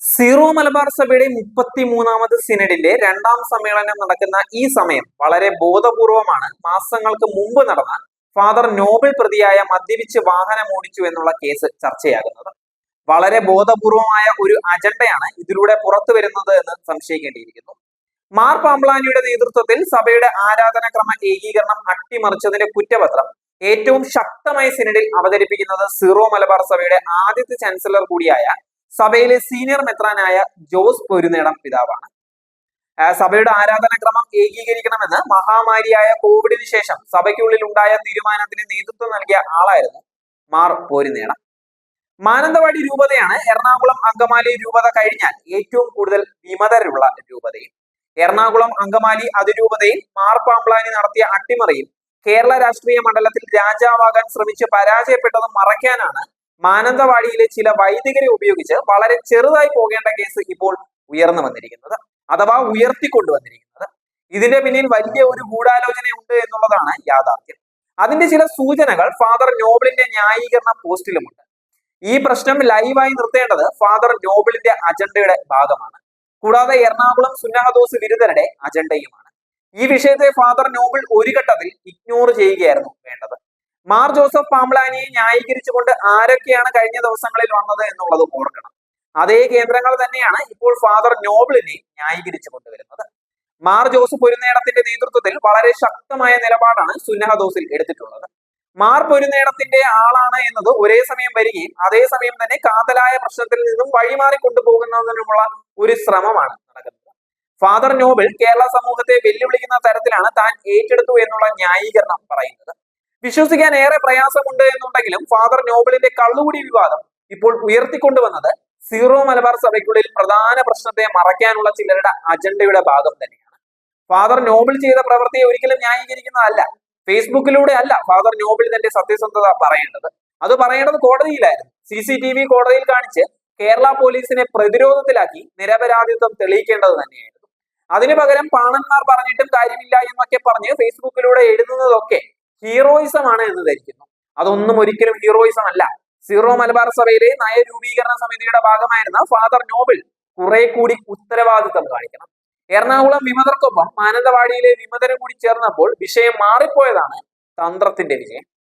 Zero Malabar സഭയുടെ മുപ്പത്തി മൂന്നാമത് സിനഡിന്റെ രണ്ടാം സമ്മേളനം നടക്കുന്ന ഈ സമയം വളരെ ബോധപൂർവമാണ്. മാസങ്ങൾക്ക് മുമ്പ് നടന്ന ഫാദർ നോബൽ പ്രതിയായ മദ്യപിച്ച് വാഹനം ഓടിച്ചു എന്നുള്ള കേസ് ചർച്ചയാകുന്നത്. വളരെ ബോധപൂർവമായ ഒരു അജണ്ടയാണ് ഇതിലൂടെ പുറത്തു വരുന്നത് എന്ന് സംശയിക്കേണ്ടിയിരിക്കുന്നു. മാർ പാംബ്ലാനിയുടെ നേതൃത്വത്തിൽ സഭയുടെ ആരാധനാക്രമ ഏകീകരണം അട്ടിമറിച്ചതിന്റെ കുറ്റപത്രം ഏറ്റവും ശക്തമായ സിനഡിൽ അവതരിപ്പിക്കുന്നത് സീറോ മലബാർ സഭയുടെ ആദ്യത്തെ ചാൻസലർ കൂടിയായ സഭയിലെ സീനിയർ മെത്രാനായ ജോസ് പൊരുനേടം പിതാവാണ്. സഭയുടെ ആരാധനാക്രമം ഏകീകരിക്കണമെന്ന് മഹാമാരിയായ കോവിഡിന് ശേഷം സഭയ്ക്കുള്ളിൽ ഉണ്ടായ തീരുമാനത്തിന് നേതൃത്വം നൽകിയ ആളായിരുന്നു മാർ പോരുനേടം മാനന്തവാടി രൂപതയാണ്. എറണാകുളം അങ്കമാലി രൂപത കഴിഞ്ഞാൽ ഏറ്റവും കൂടുതൽ വിമതരുള്ള രൂപതയും. എറണാകുളം അങ്കമാലി അതിരൂപതയിൽ മാർ പാമ്പ്ലാനി നടത്തിയ അട്ടിമറിയിൽ കേരള രാഷ്ട്രീയ മണ്ഡലത്തിൽ രാജാവാകാൻ ശ്രമിച്ച് പരാജയപ്പെട്ടത് മറയ്ക്കാനാണ് മാനന്തവാടിയിലെ ചില വൈദികരെ ഉപയോഗിച്ച് വളരെ ചെറുതായി പോകേണ്ട കേസ് ഇപ്പോൾ ഉയർന്നു വന്നിരിക്കുന്നത്. അഥവാ ഉയർത്തിക്കൊണ്ടുവന്നിരിക്കുന്നത് ഇതിന്റെ പിന്നിൽ വലിയ ഒരു ഗൂഢാലോചനയുണ്ട് എന്നുള്ളതാണ് യാഥാർത്ഥ്യം. അതിന്റെ ചില സൂചനകൾ ഫാദർ നോബിളിന്റെ ന്യായീകരണ പോസ്റ്റിലുമുണ്ട്. ഈ പ്രശ്നം ലൈവായി നിർത്തേണ്ടത് ഫാദർ നോബിളിന്റെ അജണ്ടയുടെ ഭാഗമാണ്. കൂടാതെ എറണാകുളം സുന്നഹദോസ് വിരുദ്ധരുടെ അജണ്ടയുമാണ്. ഈ വിഷയത്തെ ഫാദർ നോബിൾ ഒരു ഘട്ടത്തിൽ ഇഗ്നോർ ചെയ്യുകയായിരുന്നു വേണ്ടത്. മാർ ജോസഫ് പാമ്പ്ലാനിയെ ന്യായീകരിച്ചുകൊണ്ട് ആരൊക്കെയാണ് കഴിഞ്ഞ ദിവസങ്ങളിൽ വന്നത് എന്നുള്ളത് ഓർക്കണം. അതേ കേന്ദ്രങ്ങൾ തന്നെയാണ് ഇപ്പോൾ ഫാദർ നോബിളിനെ ന്യായീകരിച്ചു കൊണ്ടുവരുന്നത് മാർ ജോസഫ് പൊരുന്നേടത്തിന്റെ നേതൃത്വത്തിൽ വളരെ ശക്തമായ നിലപാടാണ് സുന്നഹദോസിൽ എടുത്തിട്ടുള്ളത്. മാർ പൊരുന്നേടത്തിന്റെ ആളാണ് എന്നത് ഒരേ സമയം വരികയും അതേസമയം തന്നെ കാതലായ പ്രശ്നത്തിൽ നിന്നും വഴിമാറി കൊണ്ടുപോകുന്നതിനുമുള്ള ഒരു ശ്രമമാണ് നടക്കുന്നത്. ഫാദർ നോബിൾ കേരള സമൂഹത്തെ വെല്ലുവിളിക്കുന്ന തരത്തിലാണ് താൻ ഏറ്റെടുത്തു എന്നുള്ള ന്യായീകരണം പറയുന്നത്. വിശ്വസിക്കാൻ ഏറെ പ്രയാസമുണ്ട് എന്നുണ്ടെങ്കിലും ഫാദർ നോബലിന്റെ കള്ളുകൂടി വിവാദം ഇപ്പോൾ ഉയർത്തിക്കൊണ്ടുവന്നത് സീറോ മലബാർ സഭയ്ക്കുള്ളിൽ പ്രധാന പ്രശ്നത്തെ മറയ്ക്കാനുള്ള ചിലരുടെ അജണ്ടയുടെ ഭാഗം തന്നെയാണ്. ഫാദർ നോബിൾ ചെയ്ത പ്രവൃത്തിയെ ഒരിക്കലും ന്യായീകരിക്കുന്നതല്ല. ഫേസ്ബുക്കിലൂടെ അല്ല ഫാദർ നോബിൾ തന്റെ സത്യസന്ധത പറയേണ്ടത്. അത് പറയേണ്ടത് കോടതിയിലായിരുന്നു. സി സി ടി വി കോടതിയിൽ കാണിച്ച് കേരള പോലീസിനെ പ്രതിരോധത്തിലാക്കി നിരപരാധിത്വം തെളിയിക്കേണ്ടത് തന്നെയായിരുന്നു. അതിനു പകരം പാണന്മാർ പറഞ്ഞിട്ടും കാര്യമില്ല എന്നൊക്കെ പറഞ്ഞ് ഫേസ്ബുക്കിലൂടെ എഴുതുന്നതൊക്കെ ഹീറോയിസം ആണ് എന്ന് ധരിക്കുന്നു. അതൊന്നും ഒരിക്കലും ഹീറോയിസം അല്ല. സീറോ മലബാർ സഭയിലെ നയരൂപീകരണ സമിതിയുടെ ഭാഗമായിരുന്ന ഫാദർ നോബിൾ കുറെ കൂടി ഉത്തരവാദിത്തം കാണിക്കണം. എറണാകുളം വിമതർക്കൊപ്പം മാനന്തവാടിയിലെ വിമതരും കൂടി ചേർന്നപ്പോൾ വിഷയം മാറിപ്പോയതാണ് തന്ത്രത്തിന്റെ വിജയം.